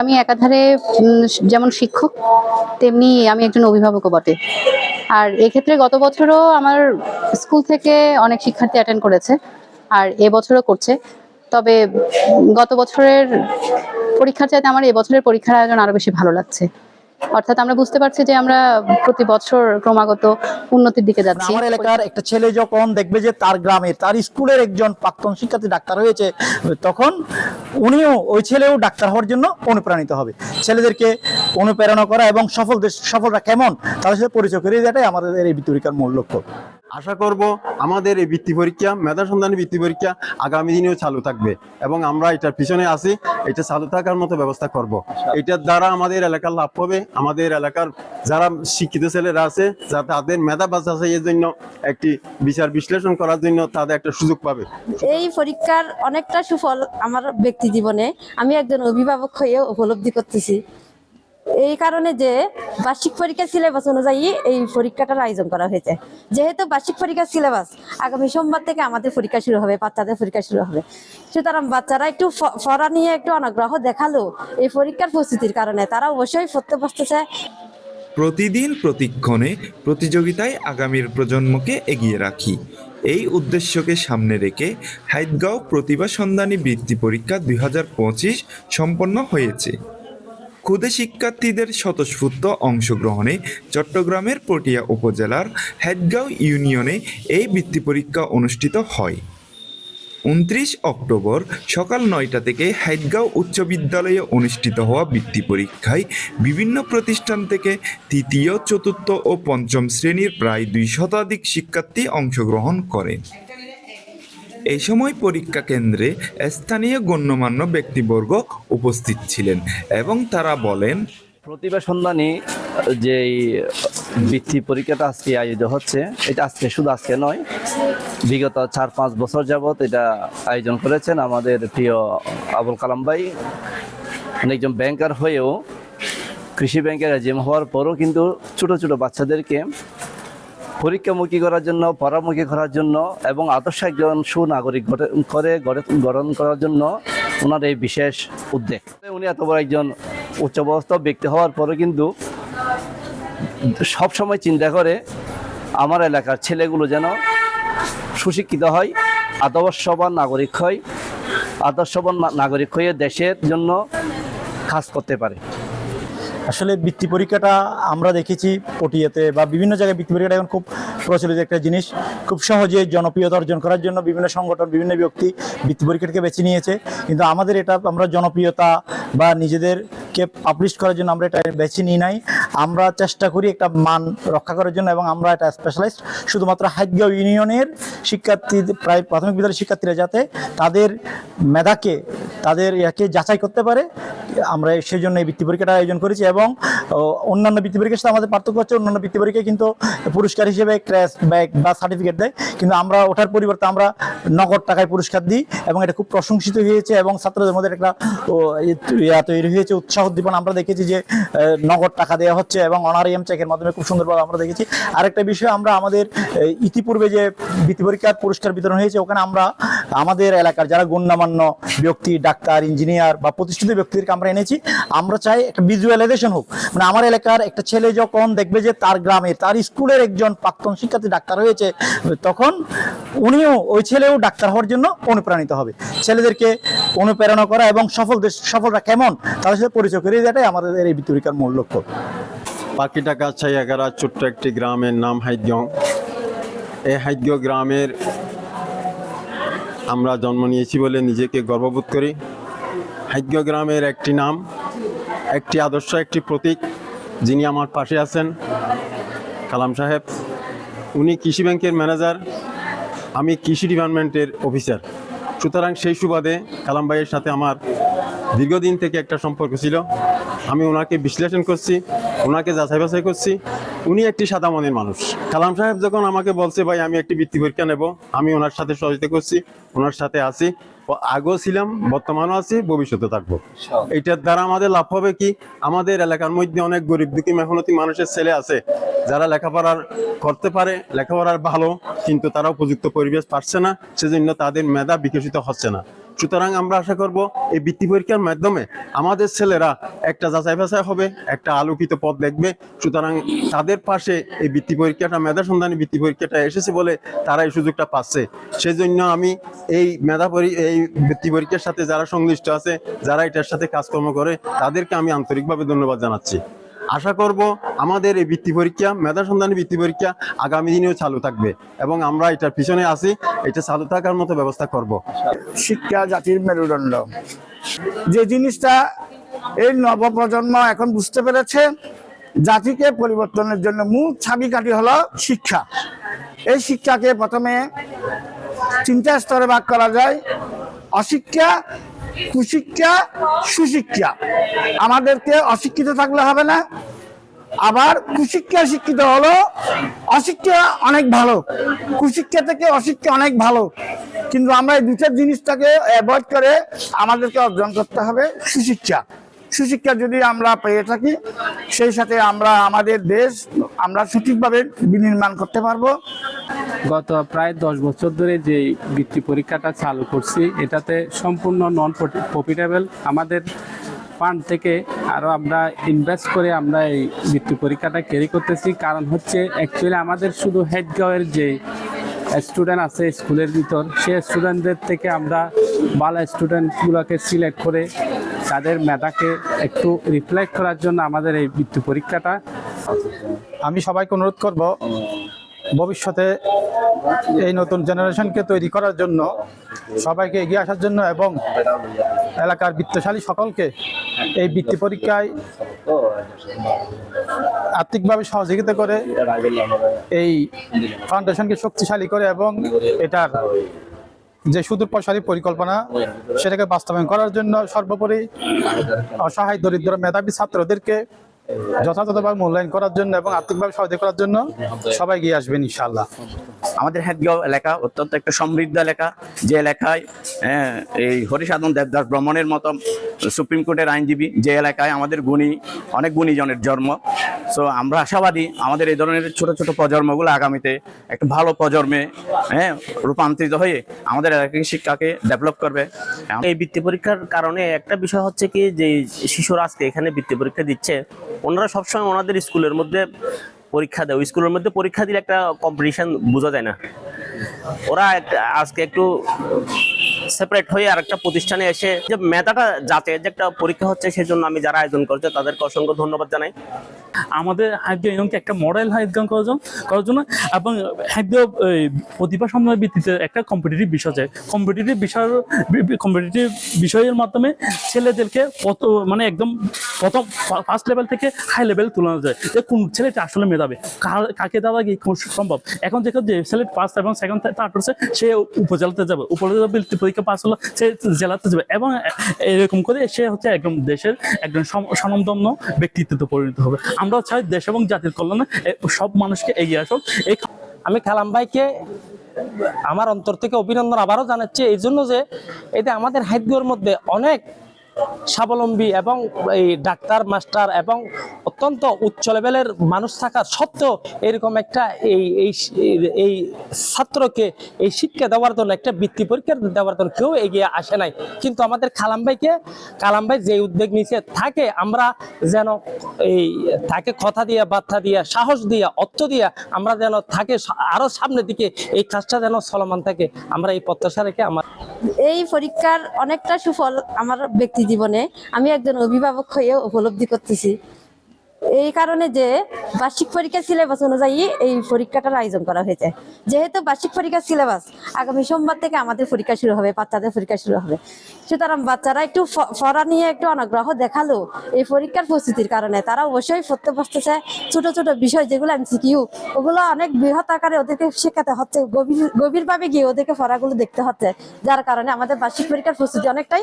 আমি একাধারে যেমন শিক্ষক, তেমনি আমি একজন অভিভাবকও বটে। আর এক্ষেত্রে গত বছরও আমার স্কুল থেকে অনেক শিক্ষার্থী অ্যাটেন্ড করেছে, আর এবছরও করছে। তবে গত বছরের পরীক্ষার চাইতে আমার এবছরের পরীক্ষার আয়োজন আরও বেশি ভালো লাগছে। অর্থাৎ আমরা বুঝতে পারছি যে আমরা প্রতি বছর ক্রমাগত উন্নতির দিকে যাচ্ছি। আমার এলাকার একটা ছেলে যখন দেখবে যে তার গ্রামে তার স্কুলের একজন প্রাক্তন শিক্ষার্থী ডাক্তার হয়েছে তখন উনিও ওই ছেলেও ডাক্তার হওয়ার জন্য অনুপ্রাণিত হবে। ছেলেদেরকে অনুপ্রেরণা করা এবং সফল দেশ- সফলরা কেমন তাদের সাথে পরিচয় করিয়ে দেওয়াটাই আমাদের এই বৃত্তিপরীক্ষার মূল লক্ষ্য। আশা করব আমাদের এই বৃত্তি পরীক্ষা মেধা সন্ধানী বৃত্তি পরীক্ষা আগামী দিনেও চালু থাকবে এবং আমরা এটার পিছনে আছি এটা চালু থাকার মতো ব্যবস্থা করব। এটার দ্বারা আমাদের এলাকার লাভ হবে আমাদের এলাকার যারা শিক্ষিত ছেলেরা আছে যা তাদের মেধা বাঁচাইয়ের জন্য একটি বিচার বিশ্লেষণ করার জন্য তাদের একটা সুযোগ পাবে। এই পরীক্ষার অনেকটা সুফল আমার ব্যক্তি জীবনে আমি একজন অভিভাবক হয়ে উপলব্ধি করতেছি। এই কারণে যে বার্ষিক পরীক্ষার সিলেবাস অনুযায়ী এই পরীক্ষাটার আয়োজন করা হয়েছে। যেহেতু বার্ষিক পরীক্ষার সিলেবাস আগামী সোমবার থেকে আমাদের পরীক্ষা শুরু হবে, বাচ্চাদের পরীক্ষা শুরু হবে। সুতরাং বাচ্চারা একটু পড়া নিয়ে একটু অনাগ্রহ দেখাল এই পরীক্ষার প্রস্তুতির কারণে। তারা অবশ্যই পড়তে বসতেছে। প্রতিদিন প্রতিক্ষণে প্রতিযোগিতায় আগামীর প্রজন্মকে এগিয়ে রাখি। এই উদ্দেশ্যকে সামনে রেখে হাইদগাঁও প্রতিভা সন্ধানী বৃত্তি পরীক্ষা দুই হাজার পঁচিশ সম্পন্ন হয়েছে। ক্ষুদে শিক্ষার্থীদের স্বতঃস্ফূর্ত অংশগ্রহণে চট্টগ্রামের পটিয়া উপজেলার হাইদগাঁও ইউনিয়নে এই বৃত্তি পরীক্ষা অনুষ্ঠিত হয়। উনত্রিশ অক্টোবর সকাল নয়টা থেকে হাইদগাঁও উচ্চ বিদ্যালয়ে অনুষ্ঠিত হওয়া বৃত্তি পরীক্ষায় বিভিন্ন প্রতিষ্ঠান থেকে তৃতীয়, চতুর্থ ও পঞ্চম শ্রেণির প্রায় দুই শতাধিক শিক্ষার্থী অংশগ্রহণ করে। এই সময় পরীক্ষা কেন্দ্রে স্থানীয় গণ্যমান্য ব্যক্তিবর্গ উপস্থিত ছিলেন এবং তারা বলেন, প্রতিভা সন্ধানী যে বৃত্তি পরীক্ষাটা আজকে আয়োজিত হচ্ছে, এটা আজকে শুধু আজকে নয়, বিগত চার পাঁচ বছর যাবত এটা আয়োজন করেছেন আমাদের প্রিয় আবুল কালাম ভাই। একজন ব্যাংকার হয়েও কৃষি ব্যাংকের এজেম হওয়ার পরও কিন্তু ছোট ছোট বাচ্চাদেরকে পরীক্ষামুখী করার জন্য, পরামুখী করার জন্য এবং আদর্শ একজন সুনাগরিক করে গড়ে গঠন করার জন্য ওনার এই বিশেষ উদ্যোগ। উনি এত বড় একজন উচ্চবস্ত ব্যক্তি হওয়ার পরে কিন্তু সব সময় চিন্তা করে আমার এলাকার ছেলেগুলো যেন সুশিক্ষিত হয়, আদর্শবান নাগরিক হয়, আদর্শবান নাগরিক হয়ে দেশের জন্য কাজ করতে পারে। আসলে বৃত্তি পরীক্ষাটা আমরা দেখেছি পটিয়াতে বা বিভিন্ন জায়গায় বৃত্তি পরীক্ষাটা এখন খুব প্রচলিত একটা জিনিস। খুব সহজে জনপ্রিয়তা অর্জন করার জন্য বিভিন্ন সংগঠন, বিভিন্ন ব্যক্তি বৃত্তি পরীক্ষাটাকে বেছে নিয়েছে। কিন্তু আমাদের এটা আমরা জনপ্রিয়তা বা নিজেদেরকে পাবলিশ করার জন্য আমরা এটা বেছে নিই নাই। আমরা চেষ্টা করি একটা মান রক্ষা করার জন্য এবং আমরা এটা স্পেশালাইজড শুধুমাত্র হাইদগাঁও ইউনিয়নের শিক্ষার্থী প্রায় প্রাথমিক বিদ্যালয়ের শিক্ষার্থীরা যাতে তাদের মেধাকে, তাদের ইয়াকে যাচাই করতে পারে। আমরা সেই জন্য এই বৃত্তি পরীক্ষাটা আয়োজন করেছি এবং অন্যান্য বৃত্তি পরীক্ষার সাথে আমাদের পার্থক্য হচ্ছে অন্যান্য বৃত্তি পরীক্ষায় কিন্তু পুরস্কার হিসেবে ক্র্যাশ ব্যাগ বা সার্টিফিকেট দেয়। কিন্তু আমরা ওঠার পরিবর্তে আমরা নগদ টাকায় পুরস্কার দিই এবং এটা খুব প্রশংসিত হয়েছে এবং ছাত্রদের মধ্যে একটা তৈরি হয়েছে, উৎসাহ উদ্দীপনা আমরা দেখেছি যে নগদ টাকা দেওয়া হচ্ছে এবং অনারিয়াম চেকের মাধ্যমে খুব সুন্দরভাবে আমরা দেখেছি। আরেকটা বিষয়, আমরা আমাদের ইতিপূর্বে যে বৃত্তি পরীক্ষার পুরস্কার বিতরণ হয়েছে, ওখানে আমরা আমাদের এলাকার যারা গণ্যমান্য ব্যক্তি, ডাক্তার ইঞ্জিনিয়ার বা প্রতিষ্ঠিত ব্যক্তিদেরকে আমরা এনেছি, আমরা চাই একটা ভিজুয়ালাইজেশন হোক। মানে আমার এলাকার একটা ছেলে যখন দেখবে যে তার গ্রামে তার স্কুলের একজন প্রাক্তন শিক্ষার্থী ডাক্তার হয়েছে তখন উনিও ওই ছেলেও ডাক্তার হওয়ার জন্য অনুপ্রাণিত হবে। ছেলেদেরকে অনুপ্রেরণা করা এবং সফল সফলরা কেমন তাদের সাথে পরিচয় করিয়ে দেওয়াটাই আমাদের এই বিতরিকার মূল লক্ষ্য। পাখিটা কাছাই এগারা ছোট্ট একটি গ্রামের নাম হাইদগাঁও এই হাইদগাঁও গ্রামের আমরা জন্ম নিয়েছি বলে নিজেকে গর্ববোধ করি। হাইদগাঁও গ্রামের একটি নাম, একটি আদর্শ, একটি প্রতীক যিনি আমার পাশে আছেন, কালাম সাহেব। উনি কৃষি ব্যাংকের ম্যানেজার, আমি কৃষি ডিপার্টমেন্টের অফিসার। সুতরাং সেই সুবাদে কালাম ভাইয়ের সাথে আমার দীর্ঘদিন থেকে একটা সম্পর্ক ছিল। আমি ওনাকে বিশ্লেষণ করছি, ওনাকে যাচাই বাছাই করছি উনি একটি সাদা মনের মানুষ। কালাম সাহেব যখন আমাকে বলছে ভাই আমি একটি বৃত্তি পরীক্ষা নেব আমি ওনার সাথে সহযোগিতা করছি ওনার সাথে আছি আগেও ছিলাম বর্তমানও আছি ভবিষ্যতে থাকব। এটার দ্বারা আমাদের লাভ হবে কি? আমাদের এলাকার মধ্যে অনেক গরিব দুঃখী মেহনতি মানুষের ছেলে আছে যারা লেখাপড়ার করতে পারে লেখাপড়ার ভালো কিন্তু তারা উপযুক্ত পরিবেশ পাচ্ছে না, সেজন্য তাদের মেধা বিকশিত হচ্ছে না। সুতরাং আমরা আশা করব এই বৃত্তি পরীক্ষার মাধ্যমে আমাদের ছেলেরা একটা যাচাই বাছাই হবে, একটা আলোকিত পথ দেখবে। সুতরাং তাদের পাশে এই বৃত্তি পরীক্ষাটা, মেধা সন্ধানী বৃত্তি পরীক্ষাটা এসেছে বলে তারা এই সুযোগটা পাচ্ছে। সেই জন্য আমি এই মেধা এই বৃত্তি পরীক্ষার সাথে যারা সংশ্লিষ্ট আছে, যারা এটার সাথে কাজকর্ম করে, তাদেরকে আমি আন্তরিকভাবে ধন্যবাদ জানাচ্ছি। আশা করব আমাদের এই বৃত্তি পরীক্ষা, মেধা সন্ধানী বৃত্তি পরীক্ষা আগামী দিনেও চালু থাকবে এবং আমরা এটার পিছনে আছি, এটা চালু থাকার মতো ব্যবস্থা করব। শিক্ষা জাতির মেরুদণ্ড। যে জিনিসটা এই নবপ্রজন্ম এখন বুঝতে পেরেছে, জাতিকে পরিবর্তনের জন্য মূল ছাবিকাঠি হলো শিক্ষা। এই শিক্ষাকে প্রথমে তিনটা স্তরে ভাগ করা যায়, অশিক্ষা কুশিক্ষা, সুশিক্ষা। আমাদেরকে অশিক্ষিত থাকলে হবে না। আবার কুশিক্ষা শিক্ষিত হলো অশিক্ষা অনেক ভালো। কুশিক্ষা থেকে অশিক্ষা অনেক ভালো। কিন্তু আমরা এই দুটো জিনিসটাকে অ্যাভয়েড করে আমাদেরকে অর্জন করতে হবে সুশিক্ষা। সুশিক্ষা যদি আমরা পেয়ে থাকি, সেই সাথে আমরা আমাদের দেশ, আমরা সঠিকভাবে বিনির্মাণ করতে পারব। গত প্রায় দশ বছর ধরে যে বৃত্তি পরীক্ষাটা চালু করছি, এটাতে সম্পূর্ণ নন প্রফিটেবল আমাদের ফান্ড থেকে আরও আমরা ইনভেস্ট করে আমরা এই বৃত্তি পরীক্ষাটা ক্যারি করতেছি। কারণ হচ্ছে অ্যাকচুয়ালি আমাদের শুধু হেডগাঁওয়ের যে স্টুডেন্ট আছে স্কুলের ভিতর, সে স্টুডেন্টদের থেকে আমরা ভালো স্টুডেন্টগুলোকে সিলেক্ট করে তাদের মেধাকে একটু রিফ্লেক্ট করার জন্য আমাদের এই বৃত্তি পরীক্ষাটা। আমি সবাইকে অনুরোধ করব, ভবিষ্যতে এই নতুন জেনারেশনকে তৈরি করার জন্য, সবাইকে এগিয়ে আসার জন্য এবং এলাকার বৃত্তশালী সকলকে এই বৃত্তি পরীক্ষায় আর্থিকভাবে সহযোগিতা করে, এই ফাউন্ডেশনকে শক্তিশালী করে এবং এটার যে সুদূর প্রসারী পরিকল্পনা সেটাকে বাস্তবায়ন করার জন্য সর্বোপরি অসহায় দরিদ্র মেধাবী ছাত্রদেরকে যথাযথভাবে মূল্যায়ন করার জন্য এবং আর্থিকভাবে সহযোগিতা করার জন্য সবাই এগিয়ে আসবেন ইনশাআল্লাহ। আমাদের হেদগাঁও এলাকা অত্যন্ত একটা সমৃদ্ধ এলাকা। যে এলাকায় হ্যাঁ, এই হরিসাধন দেবদাস ব্রহ্মণের মতো সুপ্রিম কোর্টের আইনজীবী যে এলাকায় আমাদের গুণী অনেক গুণীজনের জন্ম। সো আমরা আশাবাদী আমাদের এই ধরনের ছোট ছোট প্রজন্মগুলো আগামীতে একটা ভালো প্রজন্মে হ্যাঁ রূপান্তরিত হয়ে আমাদের এলাকাকে শিক্ষাকে ডেভেলপ করবে। এই বৃত্তি পরীক্ষার কারণে একটা বিষয় হচ্ছে কি যে শিশুরা আজকে এখানে বৃত্তি পরীক্ষা দিচ্ছে ওনারা সবসময় ওনাদের স্কুলের মধ্যে পরীক্ষা দেয়। স্কুলের মধ্যে পরীক্ষা দিলে একটা কম্পিটিশন বোঝা যায় না। ওরা আজকে একটু সেপারেট হয়ে আর একটা প্রতিষ্ঠানে এসে যে মেধাটা যাতে যে একটা পরীক্ষা হচ্ছে সেজন্য আমি যারা আয়োজন করছে তাদেরকে অসংখ্য ধন্যবাদ জানাই। আমাদের হাইদ্য ইউনিয়নকে একটা মডেল হাইদ্যান করার জন্য করার জন্য এবং হাইদ্য প্রতিভা সম্মেলন ভিত্তিতে একটা কম্পিটিটিভ বিষয় আছে। কম্পিটিটিভ বিষয় কম্পিটিটিভ বিষয়ের মাধ্যমে ছেলেদেরকে কত মানে একদম প্রথম ফার্স্ট লেভেল থেকে হাই লেভেল তুলানো যায় যে কোন ছেলেটা আসলে মেধাবে কাকে দেওয়া কি সম্ভব। এখন দেখো যে ছেলে ফার্স্ট এবং সেকেন্ড থার্ড হচ্ছে, সে উপজেলাতে যাবে, উপজেলা পরীক্ষা পাস হলো, সে জেলাতে যাবে এবং এরকম করে সে হচ্ছে একদম দেশের একজন সম- ব্যক্তিত্বে পরিণত হবে। আমরা চাই দেশ এবং জাতির কল্যাণে সব মানুষকে এগিয়ে আসুক। এই আমি কালাম ভাইকে আমার অন্তর থেকে অভিনন্দন আবারও জানাচ্ছি। এই জন্য যে এটা আমাদের হাইদ্যর মধ্যে অনেক স্বাবলম্বী এবং এই ডাক্তার, মাস্টার এবং অত্যন্ত উচ্চ লেভেলের মানুষ থাকার সত্ত্বেও এরকম একটা এই এই ছাত্রকে এই শিক্ষা দেওয়ার জন্য, একটা বৃত্তি পরীক্ষা দেওয়ার জন্য কেউ এগিয়ে আসে নাই। কিন্তু আমাদের কালাম ভাইকে, কালাম ভাই যে উদ্যোগ নিচে থাকে আমরা যেন এই, তাকে কথা দিয়ে, বার্তা দিয়ে, সাহস দিয়ে, অর্থ দিয়ে আমরা যেন থাকে আরও সামনের দিকে এই কাজটা যেন চলমান থাকে, আমরা এই প্রত্যাশা রেখে আমার এই পরীক্ষার অনেকটা সুফল আমার ব্যক্তি জীবনে। আমি একজন অভিভাবক হয়ে উপলব্ধি করতেছি। এই কারণে যে বার্ষিক পরীক্ষা সিলেবাস অনুযায়ী এই পরীক্ষাটার আয়োজন করা হয়েছে। যেহেতু বার্ষিক পরীক্ষার সিলেবাস আগামী সোমবার থেকে আমাদের পরীক্ষা শুরু হবে, বাচ্চাদের পরীক্ষা শুরু হবে। সুতরাং বাচ্চারা একটু পড়া নিয়ে একটু অনাগ্রহ দেখাল এই পরীক্ষার প্রস্তুতির কারণে। তারা অবশ্যই পড়তে বসতেছে ছোট ছোট বিষয় যেগুলো এমসিকিউ ওগুলো অনেক বৃহৎ আকারে ওদেরকে শেখাতে হচ্ছে, গভীর, গভীরভাবে গিয়ে ওদেরকে পড়াগুলো দেখতে হচ্ছে, যার কারণে আমাদের বার্ষিক পরীক্ষার প্রস্তুতি অনেকটাই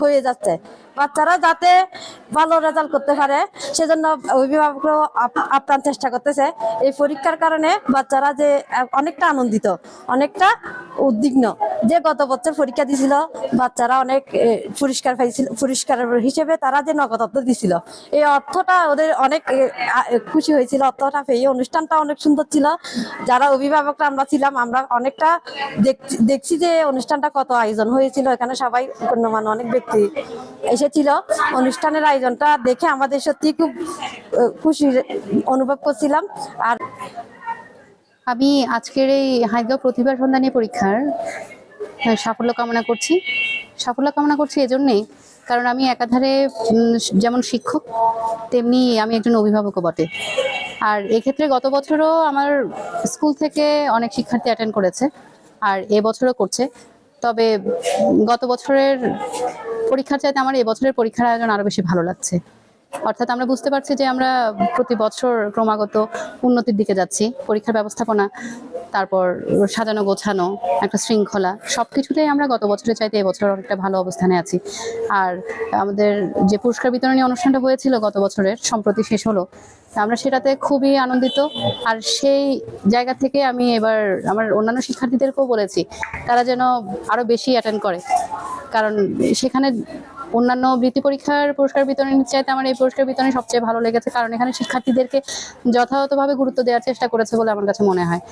হয়ে যাচ্ছে। বাচ্চারা যাতে ভালো রেজাল্ট করতে পারে, সেজন্য অভিভাবকরাও আপ- আপ্রাণ চেষ্টা করতেছে। এই পরীক্ষার কারণে বাচ্চারা যে অনেকটা আনন্দিত, অনেকটা উদ্বিগ্ন যে গত বছর পরীক্ষা দিছিল, বাচ্চারা অনেক পুরস্কার পাইছিল, পুরস্কার হিসেবে তারা যে নগদ অর্থ দিছিল, এই অর্থটা ওদের অনেক খুশি হয়েছিল, অর্থটা পেয়ে অনুষ্ঠানটা অনেক সুন্দর ছিল। যারা অভিভাবকরা আমরা ছিলাম, আমরা অনেকটা দেখছি- যে অনুষ্ঠানটা কত আয়োজন হয়েছিল, এখানে সবাই গণ্যমান্য অনেক ব্যক্তি এসেছিল অনুষ্ঠানের আয়োজনটা দেখে আমাদের সত্যি খুব খুশি অনুভব করছিলাম। আর আমি আজকের এই হাইদগাঁও প্রতিভা সন্ধানী পরীক্ষার সাফল্য কামনা করছি। সাফল্য কামনা করছি এজন্যেই, কারণ আমি একাধারে যেমন শিক্ষক, তেমনি আমি একজন অভিভাবকও বটে। আর এক্ষেত্রে গত বছরও আমার স্কুল থেকে অনেক শিক্ষার্থী অ্যাটেন্ড করেছে, আর এবছরও করছে। তবে গত বছরের পরীক্ষার চাইতে আমার এবছরের পরীক্ষার আয়োজন আরও বেশি ভালো লাগছে। অর্থাৎ আমরা বুঝতে পারছি যে আমরা প্রতি বছর ক্রমাগত উন্নতির দিকে যাচ্ছি। পরীক্ষার ব্যবস্থাপনা, তারপর সাজানো গোছানো, একটা শৃঙ্খলা সব কিছুতেই আমরা গত বছরের চাইতে এবছর অনেকটা ভালো অবস্থানে আছি। আর আমাদের যে পুরস্কার বিতরণী অনুষ্ঠানটা হয়েছিল গত বছরের, সম্প্রতি শেষ হলো আমরা সেটাতে খুবই আনন্দিত। আর সেই জায়গা থেকে আমি এবার আমার অন্যান্য শিক্ষার্থীদেরকেও বলেছি, তারা যেন আরও বেশি অ্যাটেন্ড করে। কারণ সেখানে অন্যান্য বৃত্তি পরীক্ষার পুরস্কার বিতরণের চাইতে আমার এই পুরস্কার বিতরণে সবচেয়ে ভালো লেগেছে, কারণ এখানে শিক্ষার্থীদেরকে যথাযথভাবে গুরুত্ব দেওয়ার চেষ্টা করেছে বলে আমার কাছে মনে হয়।